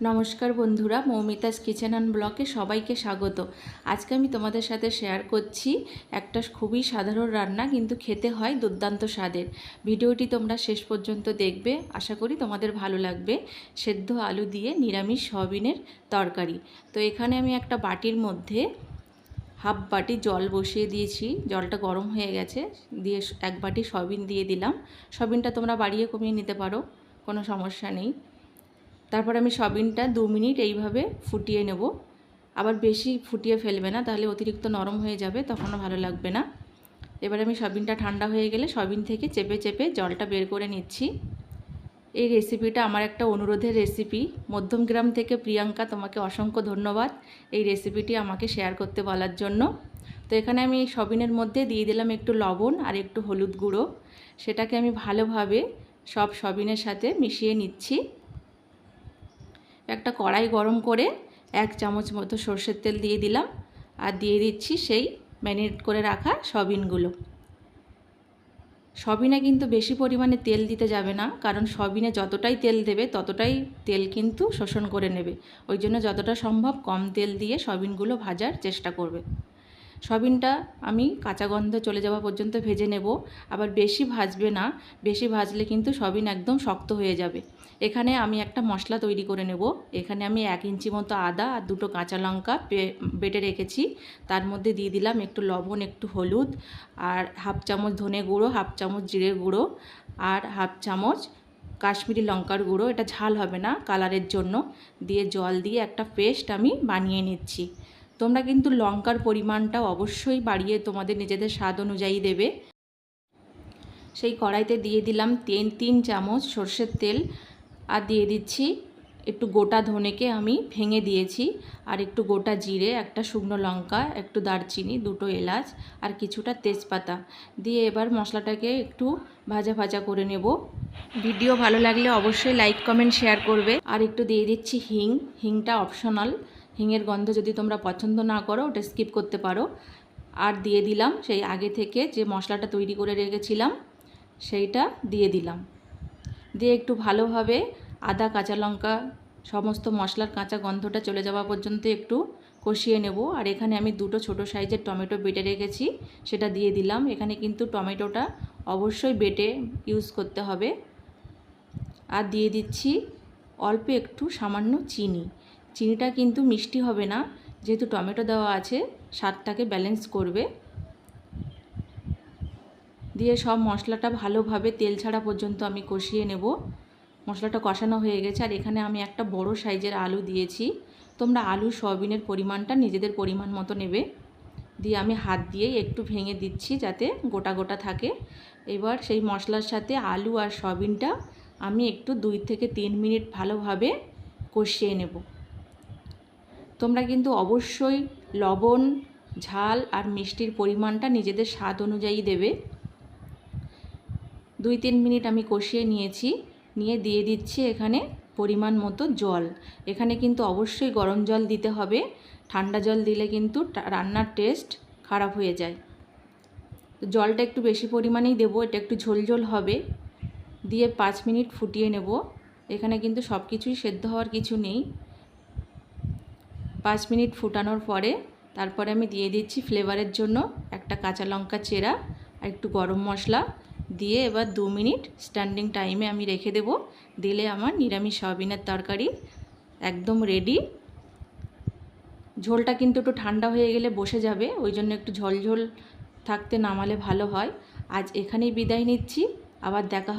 নমস্কার বন্ধুরা, Moumita's kitchen and ব্লকে সবাইকে স্বাগত। আজকে আমি তোমাদের সাথে শেয়ার করছি একটা খুবই সাধারণ রান্না, কিন্তু খেতে হয় দুর্দান্ত স্বাদের। ভিডিওটি তোমরা শেষ পর্যন্ত দেখবে, আশা করি তোমাদের ভালো লাগবে। সেদ্ধ আলু দিয়ে নিরামিষ সয়াবিনের তরকারি। তো এখানে আমি একটা বাটির মধ্যে হাফ বাটি জল বসিয়ে দিয়েছি। জলটা গরম হয়ে গেছে, দিয়ে এক বাটি সয়াবিন দিয়ে দিলাম। সয়াবিনটা তোমরা বাড়িয়ে কমিয়ে নিতে পারো, কোনো সমস্যা নেই। তারপর আমি সবিনটা দু মিনিট এইভাবে ফুটিয়ে নেব। আবার বেশি ফুটিয়ে ফেলবে না, তাহলে অতিরিক্ত নরম হয়ে যাবে, তখনও ভালো লাগবে না। এবার আমি সবিনটা ঠান্ডা হয়ে গেলে সবিন থেকে চেপে চেপে জলটা বের করে নিচ্ছি। এই রেসিপিটা আমার একটা অনুরোধের রেসিপি। মধ্যমগ্রাম থেকে প্রিয়াঙ্কা, তোমাকে অসংখ্য ধন্যবাদ এই রেসিপিটি আমাকে শেয়ার করতে বলার জন্য। তো এখানে আমি সবিনের মধ্যে দিয়ে দিলাম একটু লবণ আর একটু হলুদ গুঁড়ো। সেটাকে আমি ভালোভাবে সব সবিনের সাথে মিশিয়ে নিচ্ছি। একটা কড়াই গরম করে এক চামচ মতো সর্ষের তেল দিয়ে দিলাম আর দিয়ে দিচ্ছি সেই ম্যারিনেট করে রাখা সবিনগুলো। সবিনে কিন্তু বেশি পরিমাণে তেল দিতে যাবে না, কারণ সবিনে যতটাই তেল দেবে ততটাই তেল কিন্তু শোষণ করে নেবে। ওই জন্য যতটা সম্ভব কম তেল দিয়ে সবিনগুলো ভাজার চেষ্টা করবে। সবিনটা আমি কাঁচা গন্ধ চলে যাওয়া পর্যন্ত ভেজে নেব। আবার বেশি ভাজবে না, বেশি ভাজলে কিন্তু সবিন একদম শক্ত হয়ে যাবে। এখানে আমি একটা মশলা তৈরি করে নেব। এখানে আমি এক ইঞ্চি মতো আদা আর দুটো কাঁচা লঙ্কা বেটে রেখেছি। তার মধ্যে দিয়ে দিলাম একটু লবণ, একটু হলুদ আর হাফ চামচ ধনে গুঁড়ো, হাফ চামচ জিরে গুঁড়ো আর হাফ চামচ কাশ্মীরি লঙ্কার গুঁড়ো। এটা ঝাল হবে না কালারের জন্য। দিয়ে জল দিয়ে একটা পেস্ট আমি বানিয়ে নিচ্ছি। তোমরা কিন্তু লঙ্কার পরিমাণটা অবশ্যই বাড়িয়ে তোমাদের নিজেদের স্বাদ অনুযায়ী দেবে। সেই কড়াইতে দিয়ে দিলাম তিন তিন চামচ সর্ষের তেল আর দিয়ে দিচ্ছি একটু গোটা ধনেকে আমি ভেঙে দিয়েছি আর একটু গোটা জিরে, একটা শুকনো লঙ্কা, একটু দারচিনি, দুটো এলাচ আর কিছুটা তেজপাতা। দিয়ে এবার মশলাটাকে একটু ভাজা ভাজা করে নেব। ভিডিও ভালো লাগলে অবশ্যই লাইক, কমেন্ট, শেয়ার করবে। আর একটু দিয়ে দিচ্ছি হিং, হিংটা অপশনাল। হিঙের গন্ধ যদি তোমরা পছন্দ না করো, ওটা স্কিপ করতে পারো। আর দিয়ে দিলাম সেই আগে থেকে যে মশলাটা তৈরি করে রেখেছিলাম, সেইটা দিয়ে দিলাম। দিয়ে একটু ভালোভাবে আদা, কাঁচা লঙ্কা সমস্ত মশলার কাঁচা গন্ধটা চলে যাওয়া পর্যন্ত একটু কষিয়ে নেব। আর এখানে আমি দুটো ছোট সাইজের টমেটো বেটে রেখেছি, সেটা দিয়ে দিলাম। এখানে কিন্তু টমেটোটা অবশ্যই বেটে ইউজ করতে হবে। আর দিয়ে দিচ্ছি অল্প একটু সামান্য চিনি। চিনিটা কিন্তু মিষ্টি হবে না। যেহেতু টমেটো দেওয়া আছে, স্বাদটাকে ব্যালেন্স করবে। দিয়ে সব মশলাটা ভালোভাবে তেল ছাড়া পর্যন্ত আমি কষিয়ে নেব। মশলাটা কষানো হয়ে গেছে, আর এখানে আমি একটা বড় সাইজের আলু দিয়েছি। তোমরা আলু সয়াবিনের পরিমাণটা নিজেদের পরিমাণ মতো নেবে। দিয়ে আমি হাত দিয়ে একটু ভেঙে দিচ্ছি যাতে গোটা গোটা থাকে। এবার সেই মশলার সাথে আলু আর সয়াবিনটা আমি একটু দুই থেকে তিন মিনিট ভালোভাবে কষিয়ে নেব। তোমরা কিন্তু অবশ্যই লবণ, ঝাল আর মিষ্টির পরিমাণটা নিজেদের স্বাদ অনুযায়ী দেবে। দুই তিন মিনিট আমি কষিয়ে নিয়েছি। নিয়ে দিয়ে দিচ্ছি এখানে পরিমাণ মতো জল। এখানে কিন্তু অবশ্যই গরম জল দিতে হবে। ঠান্ডা জল দিলে কিন্তু রান্নার টেস্ট খারাপ হয়ে যায়। জলটা একটু বেশি পরিমাণেই দেবো, এটা একটু ঝোল ঝোল হবে। দিয়ে পাঁচ মিনিট ফুটিয়ে নেব। এখানে কিন্তু সব কিছুই সেদ্ধ হওয়ার কিছু নেই। পাঁচ মিনিট ফুটানোর পরে তারপরে আমি দিয়ে দিচ্ছি ফ্লেভারের জন্য একটা কাঁচা লঙ্কা চেরা আর একটু গরম মশলা দিয়ে এবার দু মিনিট স্ট্যান্ডিং টাইমে আমি রেখে দেব। দিলে আমার নিরামিষ সয়াবিনের তরকারি একদম রেডি ঝোলটা কিন্তু একটু ঠান্ডা হয়ে গেলে বসে যাবে, ওই জন্য একটু ঝোল ঝোল থাকতে নামালে ভালো হয়। আজ এখানেই বিদায় নিচ্ছি, আবার দেখা